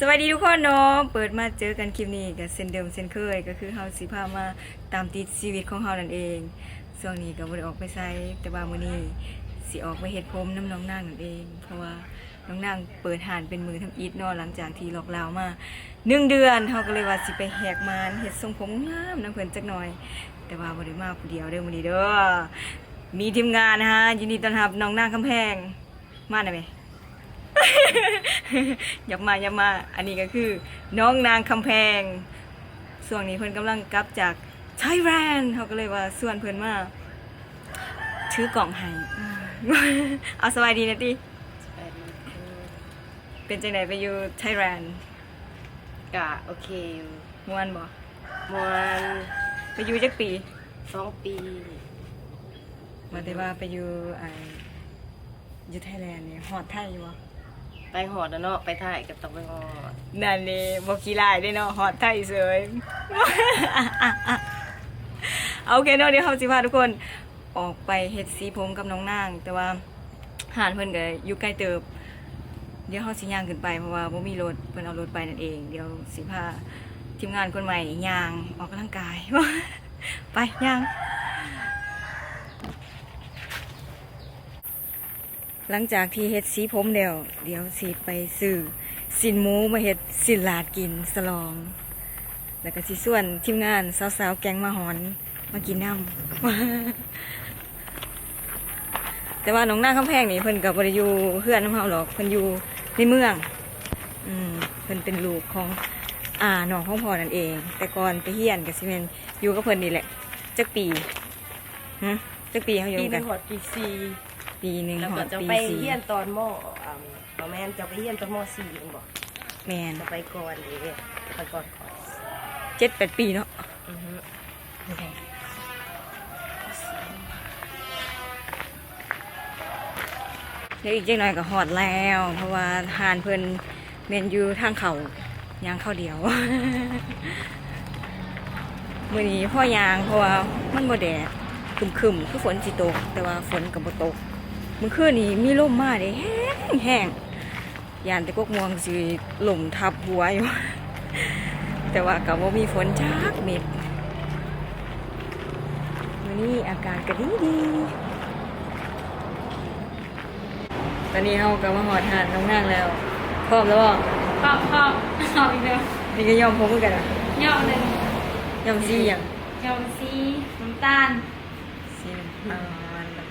สวัสดีทุกคนเนาะเปิดมาเจอกันคลิปนี้กับเซนเดิมเซนเคยก็คือเฮาสิพามาตามติดชีวิตของเฮานั่นเองช่วงนี้ก็บ่ได้ออกไปไสแต่ว่ามื้อนี้สิออกไปเฮ็ดผมน้ำน้องนางนั่นเอง เพราะว่าน้องนางเปิดหานเป็นมือทำอีทเนาะหลังจากที่ล็อกดาวน์มาหนึ่งเดือนเฮาก็เลยว่าสิไปแหกมานเฮ็ดทรงผมงามนำเพิ่นจักหน่อย แต่ว่าบ่ได้มาผู้เดียวเด้อมื้อนี้เด้อมีทีมงานนะฮะยินดีต้อนรับน้องนางคำแพงมาได้ไหม อย่ามาอย่ามา อันนี้ก็คือ น้องนางคำแพงส่วนนี้เพิ่นกำลังกลับจากไทยแลนด์เขาก็เลยว่าส่วนเพิ่นมาถือกล่องให้อืมเอาสบายดีนะติเป็นจังไดไปอยู่ไทยแลนด์กะโอเคอยู่ม่วนบ่มวนไปอยู่จักปีสองปีว่าแต่ว่าไปอยู่ไอ้อยู่ไทยแลนด์นี่ฮอดไทยอยู่บ่ ไปหอดแล้วเนาะไปถ่ายกับต้องไปหอดนั่นนี่บ่ขี้ลายได้เนาะฮอดไทยเสยโอเคเนาะเดี๋ยวเราสิพาทุกคนออกไปเฮ็ดสีผมกับน้องนาง แต่ว่าหานเพิ่นก็อยู่ใกล้เติบ เดี๋ยวเฮาสิย่างขึ้นไปเพราะว่าบ่มีรถเพิ่นเอารถไปนั่นเอง เดี๋ยวสิพาทีมงานคนใหม่ย่างออกกำลังกาย ไปย่าง หลังจากที่เฮ็ดสีผมแล้ว เดี๋ยวสิไปซื้อสินหมูมาเฮ็ดสินลาดกินสลอง แล้วก็สิส่วนทีมงานสาวๆแกงมาหอนมากินน้ำแต่ว่าน้องหน้างคำแพงนี่เพิ่นกับบริยูเพื่อนน้ำเฮาหรอกเพิ่นอยู่ในเมือง อืมเพิ่นเป็นลูกของอ่าน้องของพ่อนั่นเอง แต่ก่อนไปเฮียนกับซิเมนอยู่กับเพิ่นนี่แหละจักปีฮะจักปีเขาอยู่ปีหกันึนงหอดปีสี่ ปีหนึ่งแล้วหอก็ดจะปีไปสี่เรียนตอนมอ่าบ่แม่นจะไปเรียนตอนมสี่เองบอกแมนจะไปก่อนเด้ไปก่อนก่อนเจ็ดแปดปีเนาะอือฮึเดี๋ยวอีกจักหน่อยก็หอดแล้ว เพราะว่าหานเพิ่นเมนอยู่ทางเขายางเข้าเดียว มื่อนี้พ่อยางเพราะว่ามันบ่แดดครึมๆคือฝนสิตก แต่ว่าฝนก็บ่ตก เมื่อคืนนี้มีลมมาเด้แห้งแห้งยานแต่กกม่วงสิหล่มทับหัวอยู่ แต่ว่าก็บ่มีฝนจักเม็ดมื้อนี้อากาศก็ดีดีตอนนี้เฮาก็มาหอดหาดน้องนางแล้วพร้อมแล้วบ่ขอบขอบขอบอีกแล้วนี่ก็ยอมผมเหมือนกันอะยอมหนึ่งยอมสีหยังยอมสีน้ำตาลสีน้ำตาลน้ำ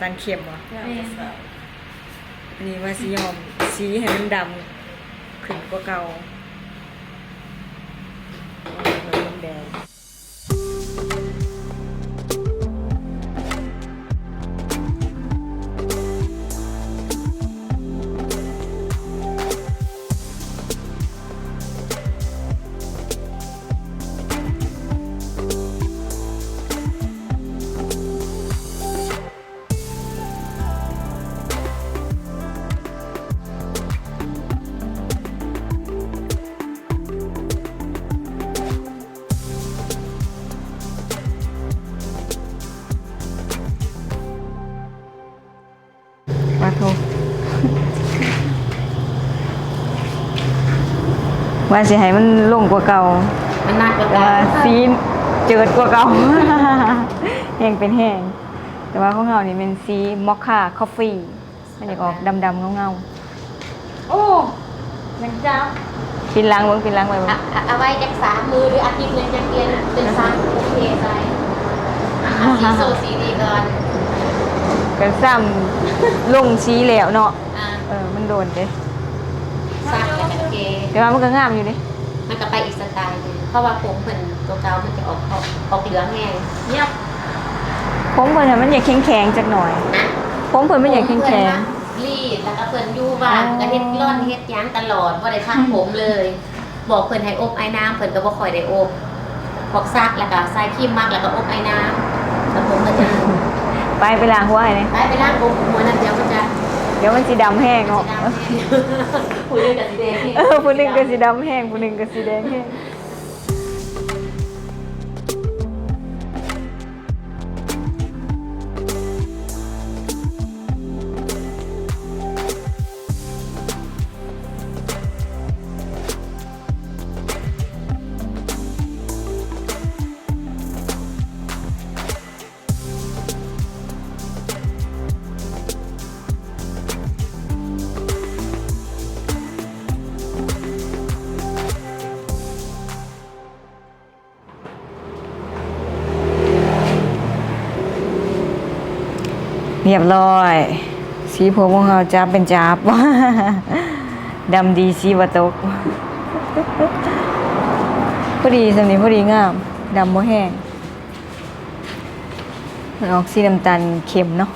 ตาลเค็มเหรอเพื่อนจะสาวอันนี้ว่าสียอมสีให้มันดำขึ้นกว่าเก่าเหมือนมันแดง ว่าสิให้มันลงกว่าเก่ามันหนักกว่าแต่เก่าว่าสีเจิดกว่าเก่า แห้งเป็นแห้งแต่ว่าของเรานี่เป็นสีมอคค่าคอฟฟี่มันอยากออกดำๆเงาโอ้หนังจ้าๆปินล้างเบิ้งปินล้างไว้เบิ้งอะอะเอาไว้จากสามมือหรืออาทิตย์หนึงจะเปลี่ยนเป็นสามโอเคไปอะสีโซสีดีก่อนกันซ้ำลงสีแล้วเนาะ อะ เออ มันโดนเด้ ซักแล้วโอเคแต่ว่ามันก็งามอยู่เด้มันก็ไปอีกสไตล์หนึงเพราะว่าผมเพิ่นตัวเก่ามันจะออกออกออกเหลืองแห้งเยี่ยมผมเพิ่นน่ะมันอยากแข็งๆจักหน่อย นะผมเพิ่นมันอยากแข็งเพิ่นว่ารีดแล้วก็เพิ่นอยู่บ้านอ๋อ ก็เฮ็ดร่อนเฮ็ดหยั้งตลอดบ่ได้พักผมเลย บอกเพิ่นให้อบไอ้น้ำเพิ่นก็บ่ค่อยได้อบบอกซักแล้วก็ใส่ครีมมักแล้วก็อบไอ้น้ำแล้วผมก็จะ ๆไปไปล้างหัวให้เลยไปไปล้างอบหัวน้ำเดียวก็จะ เดี๋ยวมันสิดำแห้งสีเนาะดำแห้งคุยเรื่องกับสีแดง เออผู้หนึงก็สีดำแห้งผู้หนึงก็สีแดงแห้ง เรียบร้อย สีผมของเราจับเป็นจับดำดีสีบตกพอดีสำนีพอดีงามดำบ่แห้งมันออกสีน้ำตาลเข็มเนาะ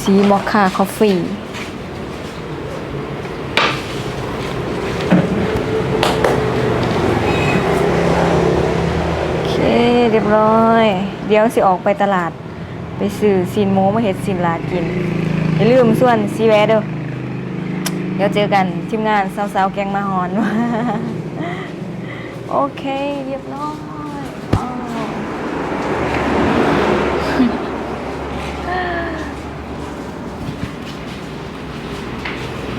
สีมอคค่าคอฟฟี่ โอเค เรียบร้อย เดี๋ยวสิออกไปตลาด ไปซื้อซีนหมูมาเฮ็ดซีนลาดกิน อย่าลืมส่วนซีแวะเด้อเดี๋ยวเจอกันทีมงานสาวๆแกงมาหอนโอเค เรียบร้อย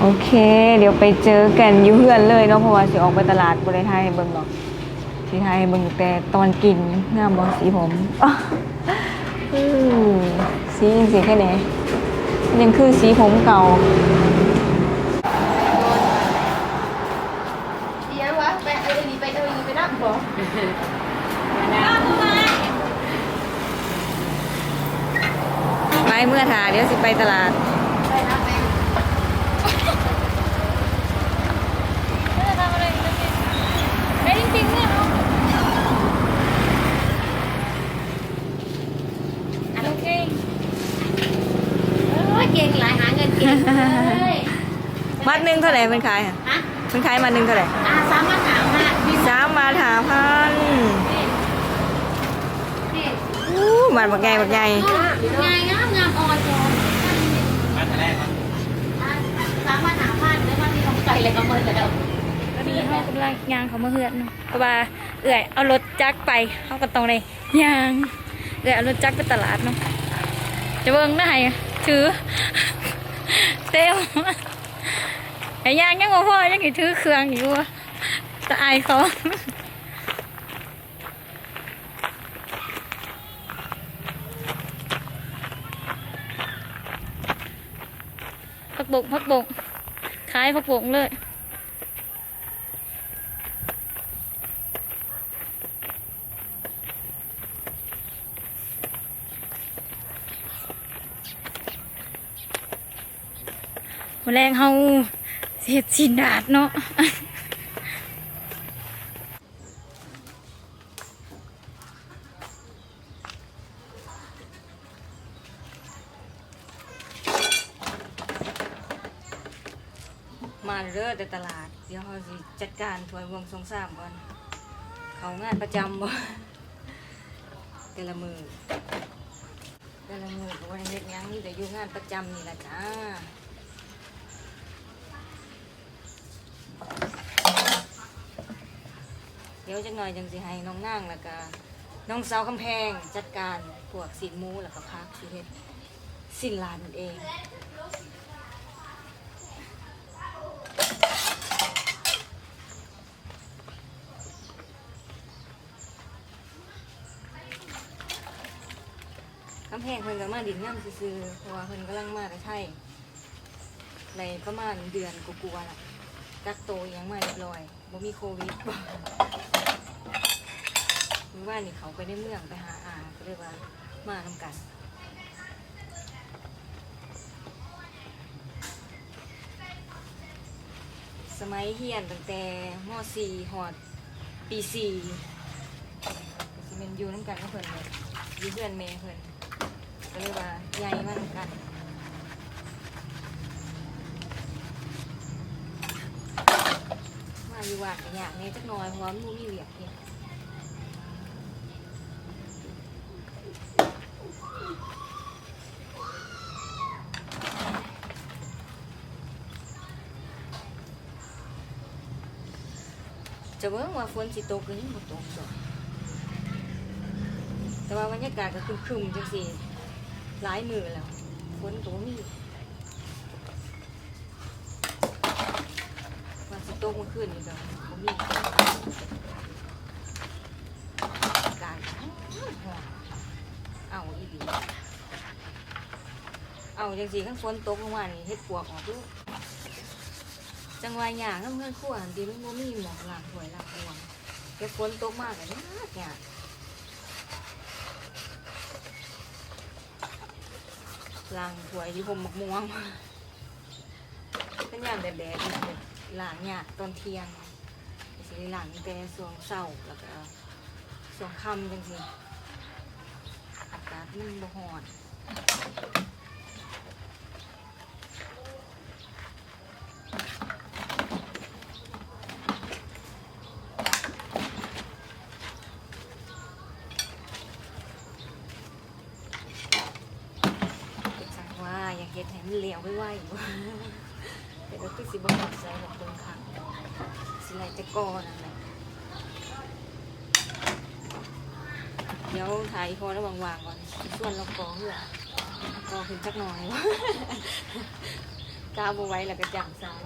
โอเค เดี๋ยวไปเจอกันอยู่เพื่อนเลยเนาะเพราะว่าสิออกไปตลาดบริไทยเบิ่งเนาะ สีไทยเบิ่งแต่ตอนกินงามบ่สีผมอ้าวอื้อสีจริงๆแค่ไหนมันยังคือสีผมเก่าเดี๋ยววะไปเอาอีไปเอาอีไปนับบ่ไปเมื่อถาเดี๋ยวสิไปตลาด ไปนับไป จะทำอะไรกันเนี่ยไอ้จริงๆเนี่ยเนาะโอเค โอ้ยเก่งหลายหาเงินเก่งเลย มัดหนึ่งเท่าไหร่เป็นขายอะฮะเป็นขายมัดหนึ่งเท่าไหร่อ่าสามารถถามนะพี่สามมาถาพันนี่อู้มัดบักใหญ่บักใหญ่งานงามงามออจอมาแต่แรกสามารถถามผ่านเลยว่าที่ของไก่เลยก็เมินแล้วตอนนี้เขากำลังยางเขามาเฮือนเนาะเพราะว่าเอื่อยเอารถจักรไปเขาก็ต้องเลยยางเอื่อยเอารถจักรไปตลาดเนาะจะเบิ่งได้ถือ เต้วไอ้ยางยังบ่พอยังอีถือเครื่องอยู่วะตายเขาพักบกพักบกขายพักบกเลย แรงเฮาเสียดสินดาดเนาะมาเด้อแต่ตลาด เดี๋ยวเขาสิจัดการถวยวงสองสามก่อน เขางานประจำบ่แต่ละมือแต่ละมือก็วันเล็กยังนี่แต่อยู่งานประจำนี่แหละจ้า เดี๋ยวจักหน่อยจังสิให้น้องนางแล้วก็น้องสาวกำแพงจัดการพวกสินมูแล้วก็พักสิเฮ็ดสินลานนั่นเองกำแพงเพิ่นก็มาดินน้ำซื่อๆเพราะว่าเพิ่นกำลังมาแต่ไทยในประมาณเดือนกว่าๆล่ะกักโตยังมาเรียบร้อยบ่มีโควิด มือว่านี่เขาไปในเมืองไปหาอาก็เลยว่ามาทำกันสมัยเฮียนตั้งแต่ม .4 หอดปี4ก็สิเป็นอยู่น้ำกันกับเพิ่นเลยอยู่เพื่อนเมย์เพิ่นก็เลยว่าใหญ่มากำกันมาอยู่วัดก็อย่ากเนี่ยจักหน่อยเพราะว่ามันบ่มีเหลียกเนี่ย เบิ่งว่าฝนสิตกหรือยังบ่ตกจ้ะแต่ว่าบรรยากาศก็ครึมๆจังซี่หลายมือแล้วฝนก็บ่มีว่าสิตกเมื่อคืนนี่ก็บ่มีการเอาอีหลีเอาจังซี่คันฝนตกลงมานี่เฮ็ดปวกออกลูก จังหวะหยาน้ำเงินขั้วอันดีมันบ่มีหมอกหลังหวยหลังหวงแต่ฝนตกมากเลยมากยากหลังหวยที่ผมหมกม่วงเป็นอย่างแดดแดดหลังหยาตอนเทียงสิหลังแต่สวงเศร้าแล้วก็สวงคำจริงสิอากาศมันบ่หอน ว่าอยากเฮ็ดให้มันเหวไวๆอยู่แต่ก็คือสิบ่หมดใจหลอกเบิ่งครั้งสิไหลแต่ก่อนั่นแหละเดี๋ยวถ่ายพอแล้ววางๆก่อนส่วนเรากอเหือกอขึ้นจักหน่อยกาวบ่ไว้แล้วก็จังสาย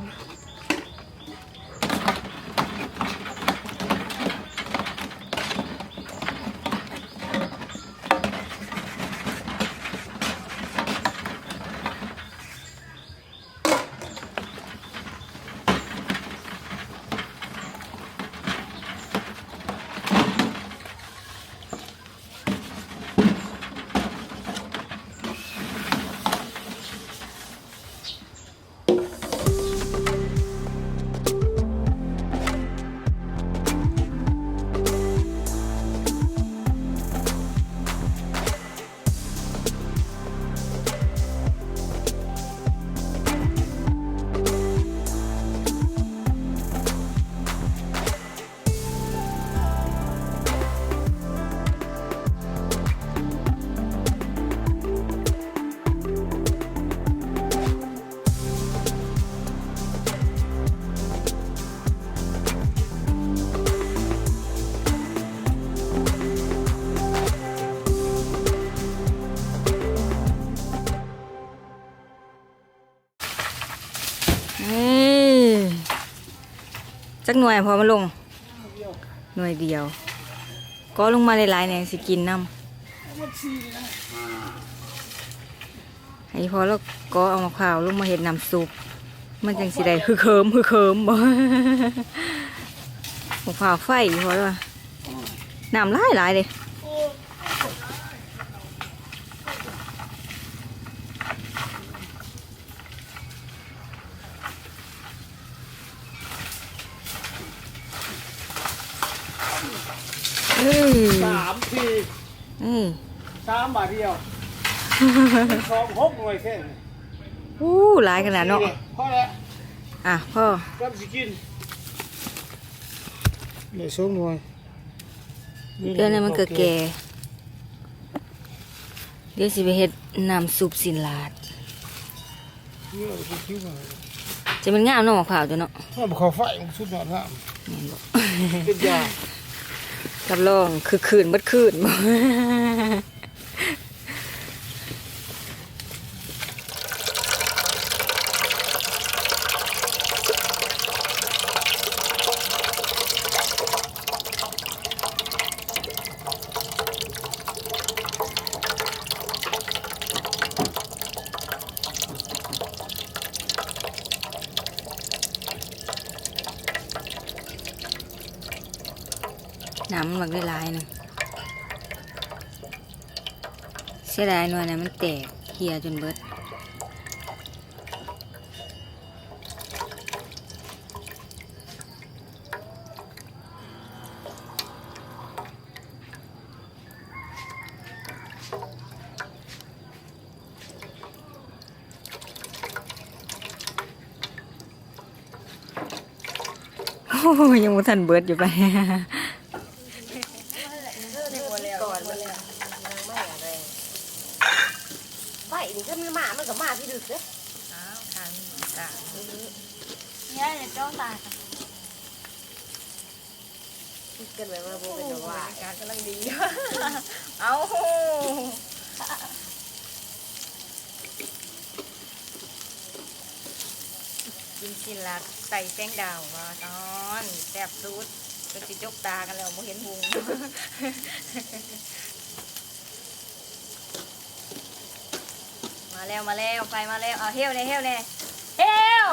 ักหน่วยพอมาลง หน่วยเดียว ก็ลงมาหลายๆเนี่ยสิกินน้ำให้พอแล้วก็เอามะพร้าวลงมาเห็ดน้ำซุป มันจังสิได้คือเคิมคือเคิมบ่มะพร้าวไฟพอแล้วน้ำหลายหลายๆเลยเอ้ย สามที เอ้ย สามบาทเดียวสองหกหน่วยแค่นี้อู้หลายขนาดเนาะพอแล้วอะพ่อก็สิกินเดี๋ยวสองหน่วยเดือนนี้มันก็แก่เดี๋ยวสิไปเฮ็ดน้ำซุปสินลาดเยอะไปคิ้วมาจะเป็นงามเนาะมะพร้าวจ้ะเนาะถ้าบอกเขาไฟมันสุดยอดงามแม่นบ่เป็นยากับลองคือคืนเบัดคืนำมันบักได้ลายนะเสียดายหน่อยนะมันแตกเหี่ยจนเบิดโอ้ยยังบ่ทันเบิดอยู่ไป ก่อนมันเลยยังไม่อะไรไฟนี่ก็มันมา มันก็มาที่ดึกเด้อ อ้าวทางกลาง เนี่ยเดี๋ยวจ้องตาค่ะ คิดกันไว้ว่าโบเป็นจังหวะ การกำลังดี เอากินสินลัดใส่แป้งดาวว่าตอนแซ่บสุดจนสิจกตากันแล้วบ่เห็นหุงมาแล้วมาแล้วไฟมาแล้วเอาเฮวเลยเฮวเลยเฮว